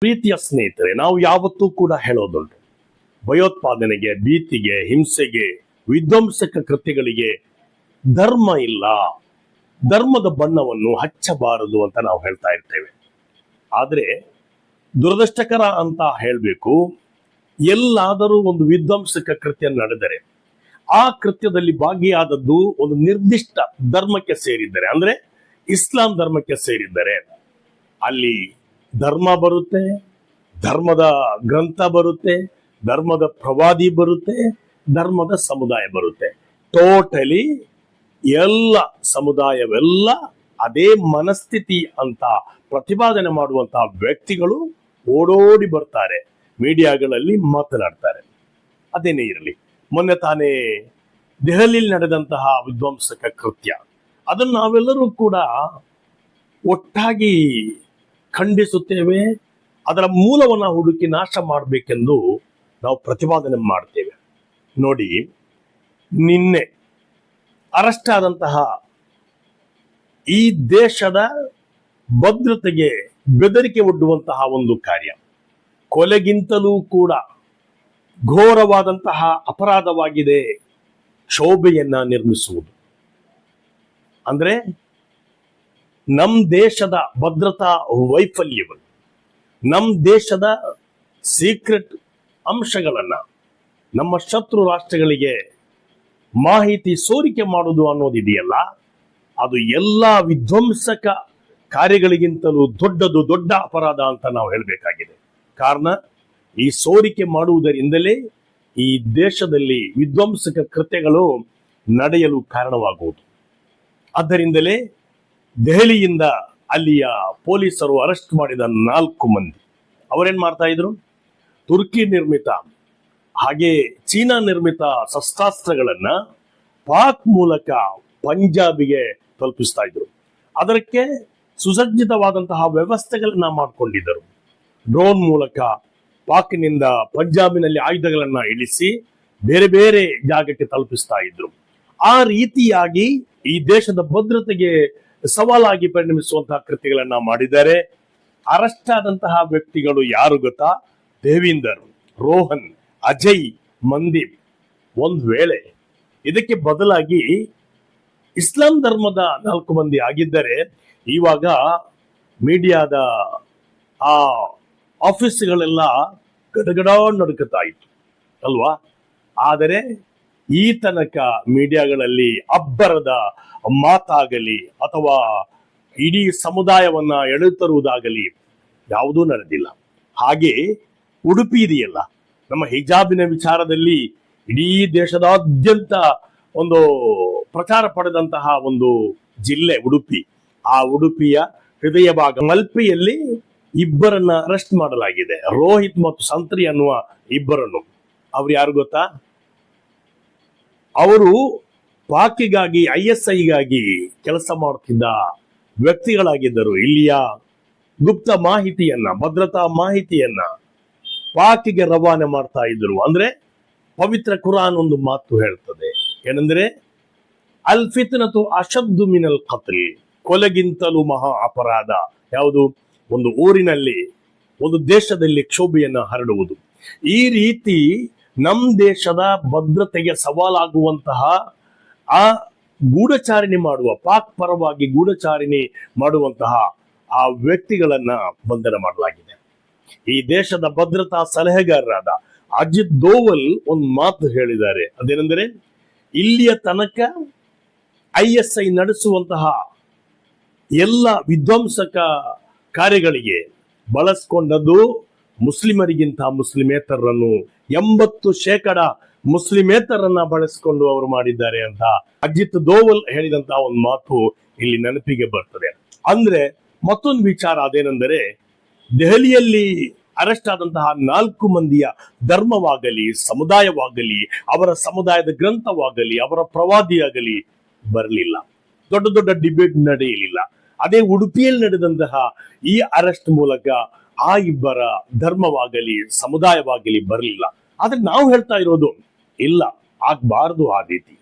ಪ್ರೀತಿಯ ಸ್ನೇಹಿತರೆ, ನಾವು ಯಾವತ್ತೂ ಕೂಡ ಹೇಳೋದುಂಟು. ಭಯೋತ್ಪಾದನೆಗೆ, ಭೀತಿಗೆ, ಹಿಂಸೆಗೆ, ವಿಧ್ವಂಸಕ ಕೃತ್ಯಗಳಿಗೆ ಧರ್ಮ ಇಲ್ಲ. ಧರ್ಮದ ಬಣ್ಣವನ್ನು ಹಚ್ಚಬಾರದು ಅಂತ ನಾವು ಹೇಳ್ತಾ ಇರ್ತೇವೆ. ಆದರೆ ದುರದೃಷ್ಟಕರ ಅಂತ ಹೇಳಬೇಕು, ಎಲ್ಲಾದರೂ ಒಂದು ವಿಧ್ವಂಸಕ ಕೃತ್ಯ ನಡೆದರೆ, ಆ ಕೃತ್ಯದಲ್ಲಿ ಭಾಗಿಯಾದದ್ದು ಒಂದು ನಿರ್ದಿಷ್ಟ ಧರ್ಮಕ್ಕೆ ಸೇರಿದ್ದರೆ, ಅಂದ್ರೆ ಇಸ್ಲಾಂ ಧರ್ಮಕ್ಕೆ ಸೇರಿದ್ದರೆ, ಅಲ್ಲಿ ಧರ್ಮ ಬರುತ್ತೆ, ಧರ್ಮದ ಗ್ರಂಥ ಬರುತ್ತೆ, ಧರ್ಮದ ಪ್ರವಾದಿ ಬರುತ್ತೆ, ಧರ್ಮದ ಸಮುದಾಯ ಬರುತ್ತೆ. ಟೋಟಲಿ ಎಲ್ಲ ಸಮುದಾಯವೆಲ್ಲ ಅದೇ ಮನಸ್ಥಿತಿ ಅಂತ ಪ್ರತಿಪಾದನೆ ಮಾಡುವಂತಹ ವ್ಯಕ್ತಿಗಳು ಓಡೋಡಿ ಬರ್ತಾರೆ, ಮೀಡಿಯಾಗಳಲ್ಲಿ ಮಾತನಾಡ್ತಾರೆ. ಅದೇನೇ ಇರಲಿ, ಮೊನ್ನೆ ತಾನೇ ದೆಹಲಿಯಲ್ಲಿ ನಡೆದಂತಹ ವಿಧ್ವಂಸಕ ಕೃತ್ಯ. ಅದನ್ನು ನಾವೆಲ್ಲರೂ ಕೂಡ ಒಟ್ಟಾಗಿ ಖಂಡಿಸುತ್ತೇವೆ. ಅದರ ಮೂಲವನ್ನು ಹುಡುಕಿ ನಾಶ ಮಾಡಬೇಕೆಂದು ನಾವು ಪ್ರತಿಪಾದನೆ ಮಾಡ್ತೇವೆ. ನೋಡಿ, ನಿನ್ನೆ ಅರೆಸ್ಟ್ ಆದಂತಹ ಈ ದೇಶದ ಭದ್ರತೆಗೆ ಬೆದರಿಕೆ ಒಡ್ಡುವಂತಹ ಒಂದು ಕಾರ್ಯ. ಕೊಲೆಗಿಂತಲೂ ಕೂಡ ಘೋರವಾದಂತಹ ಅಪರಾಧವಾಗಿದೆ. ಕ್ಷೋಭೆಯನ್ನ ನಿರ್ಮಿಸುವುದು. ಅಂದ್ರೆ ನಮ್ ದೇಶದ ಭದ್ರತಾ ವೈಫಲ್ಯವನ್ನು ನಮ್ಮ ದೇಶದ ಸೀಕ್ರೆಟ್ ಅಂಶಗಳನ್ನ, ನಮ್ಮ ಶತ್ರು ರಾಷ್ಟ್ರಗಳಿಗೆ ಮಾಹಿತಿ ಸೋರಿಕೆ ಮಾಡುವುದು ಅನ್ನೋದಿದೆಯಲ್ಲ, ಅದು ಎಲ್ಲ ವಿಧ್ವಂಸಕ ಕಾರ್ಯಗಳಿಗಿಂತಲೂ ದೊಡ್ಡದು ದೊಡ್ಡ ಅಪರಾಧ ಅಂತ ನಾವು ಹೇಳಬೇಕಾಗಿದೆ. ಕಾರಣ, ಈ ಸೋರಿಕೆ ಮಾಡುವುದರಿಂದಲೇ ಈ ದೇಶದಲ್ಲಿ ವಿಧ್ವಂಸಕ ಕೃತ್ಯಗಳು ನಡೆಯಲು ಕಾರಣವಾಗುವುದು. ಆದ್ದರಿಂದಲೇ ದೆಹಲಿಯಿಂದ ಅಲ್ಲಿಯ ಪೊಲೀಸರು ಅರೆಸ್ಟ್ ಮಾಡಿದ ನಾಲ್ಕು ಮಂದಿ. ಅವರೇನ್ ಮಾಡ್ತಾ ಇದ್ರು? ತುರ್ಕಿ ನಿರ್ಮಿತ, ಹಾಗೆ ಚೀನಾ ನಿರ್ಮಿತ ಶಸ್ತ್ರಾಸ್ತ್ರಗಳನ್ನ ಪಾಕ್ ಮೂಲಕ ಪಂಜಾಬಿಗೆ ತಲುಪಿಸ್ತಾ ಇದ್ರು. ಅದಕ್ಕೆ ಸುಸಜ್ಜಿತವಾದಂತಹ ವ್ಯವಸ್ಥೆಗಳನ್ನ ಮಾಡಿಕೊಂಡಿದ್ದರು. ಡ್ರೋನ್ ಮೂಲಕ ಪಾಕ್ನಿಂದ ಪಂಜಾಬಿನಲ್ಲಿ ಆಯುಧಗಳನ್ನ ಇಳಿಸಿ ಬೇರೆ ಬೇರೆ ಜಾಗಕ್ಕೆ ತಲುಪಿಸ್ತಾ ಇದ್ರು. ಆ ರೀತಿಯಾಗಿ ಈ ದೇಶದ ಭದ್ರತೆಗೆ ಸವಾಲಾಗಿ ಪರಿಣಮಿಸುವಂತಹ ಕೃತ್ಯಗಳನ್ನ ಮಾಡಿದ್ದಾರೆ. ಅರೆಸ್ಟ್ ಆದಂತಹ ವ್ಯಕ್ತಿಗಳು ಯಾರು ಗೊತ್ತಾ? ದೇವಿಂದರ್, ರೋಹನ್, ಅಜಯ್, ಮಂದೀಪ್. ಒಂದು ವೇಳೆ ಇದಕ್ಕೆ ಬದಲಾಗಿ ಇಸ್ಲಾಂ ಧರ್ಮದ ನಾಲ್ಕು ಮಂದಿ ಆಗಿದ್ದರೆ ಇವಾಗ ಮೀಡಿಯಾದ ಆ ಆಫೀಸ್ಗಳೆಲ್ಲ ಗಡಗಡ ನಡುಕುತ್ತಾ ಇತ್ತು. ಅಲ್ವಾ? ಆದರೆ ಈ ತನಕ ಮೀಡಿಯಾಗಳಲ್ಲಿ ಅಬ್ಬರದ ಮಾತಾಗಲಿ ಅಥವಾ ಇಡೀ ಸಮುದಾಯವನ್ನ ಎಳೆತರುವುದಾಗಲಿ ಯಾವುದೂ ನಡೆದಿಲ್ಲ. ಹಾಗೆ ಉಡುಪಿ ಇದೆಯಲ್ಲ, ನಮ್ಮ ಹಿಜಾಬಿನ ವಿಚಾರದಲ್ಲಿ ಇಡೀ ದೇಶದಾದ್ಯಂತ ಒಂದು ಪ್ರಚಾರ ಪಡೆದಂತಹ ಒಂದು ಜಿಲ್ಲೆ ಉಡುಪಿ. ಆ ಉಡುಪಿಯ ಹೃದಯ ಭಾಗ ಮಲ್ಪೆಯಲ್ಲಿ ಇಬ್ಬರನ್ನ ಅರೆಸ್ಟ್ ಮಾಡಲಾಗಿದೆ. ರೋಹಿತ್ ಮತ್ತು ಸಂತ್ರಿ ಅನ್ನುವ ಇಬ್ಬರನ್ನು. ಅವ್ರು ಯಾರು ಗೊತ್ತಾ? ಅವರು ಪಾಕಿಗಾಗಿ, ಐ ಎಸ್ ಐಗಾಗಿ ಕೆಲಸ ಮಾಡುತ್ತಿದ್ದ ವ್ಯಕ್ತಿಗಳಾಗಿದ್ದರು. ಇಲ್ಲಿಯ ಗುಪ್ತ ಮಾಹಿತಿಯನ್ನ, ಭದ್ರತಾ ಮಾಹಿತಿಯನ್ನ ಪಾಕಿಗೆ ರವಾನೆ ಮಾಡ್ತಾ ಇದ್ರು ಅಂದ್ರೆ ಪವಿತ್ರ ಕುರಾನ್ ಒಂದು ಮಾತು ಹೇಳ್ತದೆ. ಏನಂದ್ರೆ ಅಲ್ ಫಿತ್ನತು ಅಶದ್ದು ಮಿನಲ್ ಕತ್ಲ್, ಕೊಲೆಗಿಂತಲೂ ಮಹಾ ಅಪರಾಧ. ಯಾವುದು? ಒಂದು ಊರಿನಲ್ಲಿ, ಒಂದು ದೇಶದಲ್ಲಿ ಕ್ಷೋಭೆಯನ್ನು ಹರಡುವುದು. ಈ ರೀತಿ ನಮ್ ದೇಶದ ಭದ್ರತೆಗೆ ಸವಾಲಾಗುವಂತಹ ಆ ಗೂಢಚಾರಿಣಿ ಮಾಡುವ, ಪಾಕ್ ಪರವಾಗಿ ಗೂಢಚಾರಿಣಿ ಮಾಡುವಂತಹ ಆ ವ್ಯಕ್ತಿಗಳನ್ನ ಬಂಧನ ಮಾಡಲಾಗಿದೆ. ಈ ದೇಶದ ಭದ್ರತಾ ಸಲಹೆಗಾರರಾದ ಅಜಿತ್ ದೋವಲ್ ಒಂದು ಮಾತು ಹೇಳಿದ್ದಾರೆ. ಅದೇನೆಂದರೆ, ಇಲ್ಲಿಯ ತನಕ ಐ ಎಸ್ ಐ ನಡೆಸುವಂತಹ ಎಲ್ಲ ವಿಧ್ವಂಸಕ ಕಾರ್ಯಗಳಿಗೆ ಬಳಸ್ಕೊಂಡದ್ದು ಮುಸ್ಲಿಮರಿಗಿಂತ ಮುಸ್ಲಿಮೇತರರನ್ನು ಎಂಬತ್ತು ಶೇಕಡ ಮುಸ್ಲಿಮೇತರನ್ನ ಬಳಸಿಕೊಂಡು ಅವರು ಮಾಡಿದ್ದಾರೆ ಅಂತ ಅಜಿತ್ ದೋವಲ್ ಹೇಳಿದಂತಹ ಒಂದು ಮಾತು ಇಲ್ಲಿ ನೆನಪಿಗೆ ಬರ್ತದೆ. ಅಂದ್ರೆ ಮತ್ತೊಂದು ವಿಚಾರ ಅದೇನೆಂದರೆ, ದೆಹಲಿಯಲ್ಲಿ ಅರೆಸ್ಟ್ ಆದಂತಹ ನಾಲ್ಕು ಮಂದಿಯ ಧರ್ಮವಾಗಲಿ, ಸಮುದಾಯವಾಗಲಿ, ಅವರ ಸಮುದಾಯದ ಗ್ರಂಥವಾಗಲಿ, ಅವರ ಪ್ರವಾದಿಯಾಗಲಿ ಬರಲಿಲ್ಲ. ದೊಡ್ಡ ದೊಡ್ಡ ಡಿಬೇಟ್ ನಡೆಯಲಿಲ್ಲ. ಅದೇ ಉಡುಪಿಯಲ್ಲಿ ನಡೆದಂತಹ ಈ ಅರೆಸ್ಟ್ ಮೂಲಕ ಆ ಇಬ್ಬರ ಧರ್ಮವಾಗಲಿ, ಸಮುದಾಯವಾಗಲಿ ಬರಲಿಲ್ಲ. ಆದ್ರೆ ನಾವು ಹೇಳ್ತಾ ಇರೋದು, ಇಲ್ಲ, ಆಗ್ಬಾರದು ಆ ರೀತಿ.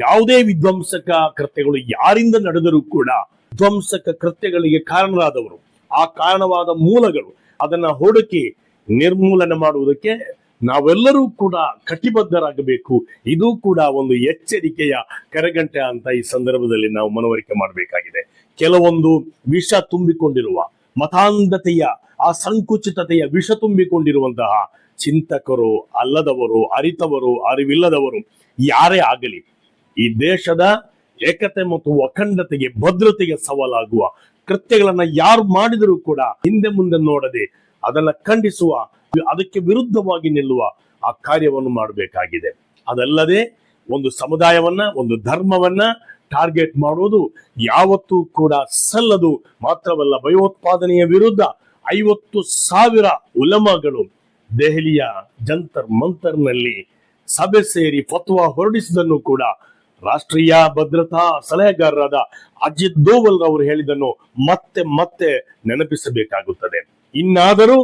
ಯಾವುದೇ ವಿಧ್ವಂಸಕ ಕೃತ್ಯಗಳು ಯಾರಿಂದ ನಡೆದರೂ ಕೂಡ ವಿಧ್ವಂಸಕ ಕೃತ್ಯಗಳಿಗೆ ಕಾರಣರಾದವರು, ಆ ಕಾರಣವಾದ ಮೂಲಗಳು ಅದನ್ನ ಹುಡುಕಿ ನಿರ್ಮೂಲನೆ ಮಾಡುವುದಕ್ಕೆ ನಾವೆಲ್ಲರೂ ಕೂಡ ಕಟಿಬದ್ಧರಾಗಬೇಕು. ಇದು ಕೂಡ ಒಂದು ಎಚ್ಚರಿಕೆಯ ಕರೆಗಂಟೆ ಅಂತ ಈ ಸಂದರ್ಭದಲ್ಲಿ ನಾವು ಮನವರಿಕೆ ಮಾಡಬೇಕಾಗಿದೆ. ಕೆಲವೊಂದು ವಿಷ ತುಂಬಿಕೊಂಡಿರುವ ಮತಾಂಧತೆಯ, ಆ ಸಂಕುಚಿತತೆಯ ವಿಷ ತುಂಬಿಕೊಂಡಿರುವಂತಹ ಚಿಂತಕರು, ಅಲ್ಲದವರು, ಅರಿತವರು, ಅರಿವಿಲ್ಲದವರು ಯಾರೇ ಆಗಲಿ, ಈ ದೇಶದ ಏಕತೆ ಮತ್ತು ಅಖಂಡತೆಗೆ, ಭದ್ರತೆಗೆ ಸವಾಲಾಗುವ ಕೃತ್ಯಗಳನ್ನ ಯಾರು ಮಾಡಿದರೂ ಕೂಡ ಹಿಂದೆ ಮುಂದೆ ನೋಡದೆ ಅದನ್ನ ಖಂಡಿಸುವ, ಅದಕ್ಕೆ ವಿರುದ್ಧವಾಗಿ ನಿಲ್ಲುವ ಆ ಕಾರ್ಯವನ್ನು ಮಾಡಬೇಕಾಗಿದೆ. ಅದಲ್ಲದೆ ಒಂದು ಸಮುದಾಯವನ್ನ, ಒಂದು ಧರ್ಮವನ್ನ ಟಾರ್ಗೆಟ್ ಮಾಡುವುದು ಯಾವತ್ತೂ ಕೂಡ ಸಲ್ಲದು ಮಾತ್ರವಲ್ಲ, ಭಯೋತ್ಪಾದನೆಯ ವಿರುದ್ಧ ಐವತ್ತು ಸಾವಿರ ಉಲಮಗಳು ದೆಹಲಿಯ ಜಂತರ್ ಮಂತರ್ನಲ್ಲಿ ಸಭೆ ಸೇರಿ ಫತ್ವಾ ಹೊರಡಿಸಿದನ್ನು ಕೂಡ ರಾಷ್ಟ್ರೀಯ ಭದ್ರತಾ ಸಲಹೆಗಾರರಾದ ಅಜಿತ್ ದೋವಲ್ ಅವರು ಹೇಳಿದನ್ನು ಮತ್ತೆ ಮತ್ತೆ ನೆನಪಿಸಬೇಕಾಗುತ್ತದೆ. ಇನ್ನಾದರೂ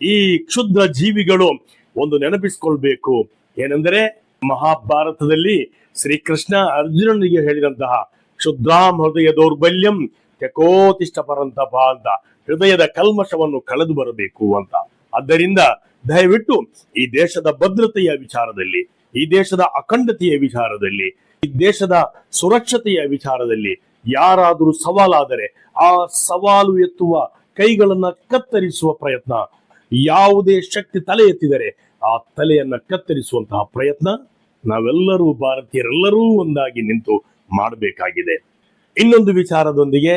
ಈ ಕ್ಷುದ್ರ ಜೀವಿಗಳು ಒಂದು ನೆನಪಿಸಿಕೊಳ್ಬೇಕು. ಏನೆಂದರೆ ಮಹಾಭಾರತದಲ್ಲಿ ಶ್ರೀಕೃಷ್ಣ ಅರ್ಜುನನಿಗೆ ಹೇಳಿದಂತಹ ಕ್ಷುದ್ರಾಂ ಹೃದಯ ದೌರ್ಬಲ್ಯಂ ತೆಕೋತಿಷ್ಟ ಪರಂತಪ ಅಂತ ಹೃದಯದ ಕಲ್ಮಶವನ್ನು ಕಳೆದು ಬರಬೇಕು ಅಂತ. ಆದ್ದರಿಂದ ದಯವಿಟ್ಟು ಈ ದೇಶದ ಭದ್ರತೆಯ ವಿಚಾರದಲ್ಲಿ, ಈ ದೇಶದ ಅಖಂಡತೆಯ ವಿಚಾರದಲ್ಲಿ, ಈ ದೇಶದ ಸುರಕ್ಷತೆಯ ವಿಚಾರದಲ್ಲಿ ಯಾರಾದರೂ ಸವಾಲಾದರೆ ಆ ಸವಾಲು ಎತ್ತುವ ಕೈಗಳನ್ನ ಕತ್ತರಿಸುವ ಪ್ರಯತ್ನ, ಯಾವುದೇ ಶಕ್ತಿ ತಲೆ ಎತ್ತಿದರೆ ಆ ತಲೆಯನ್ನ ಕತ್ತರಿಸುವಂತಹ ಪ್ರಯತ್ನ ನಾವೆಲ್ಲರೂ ಭಾರತೀಯರೆಲ್ಲರೂ ಒಂದಾಗಿ ನಿಂತು ಮಾಡಬೇಕಾಗಿದೆ. ಇನ್ನೊಂದು ವಿಚಾರದೊಂದಿಗೆ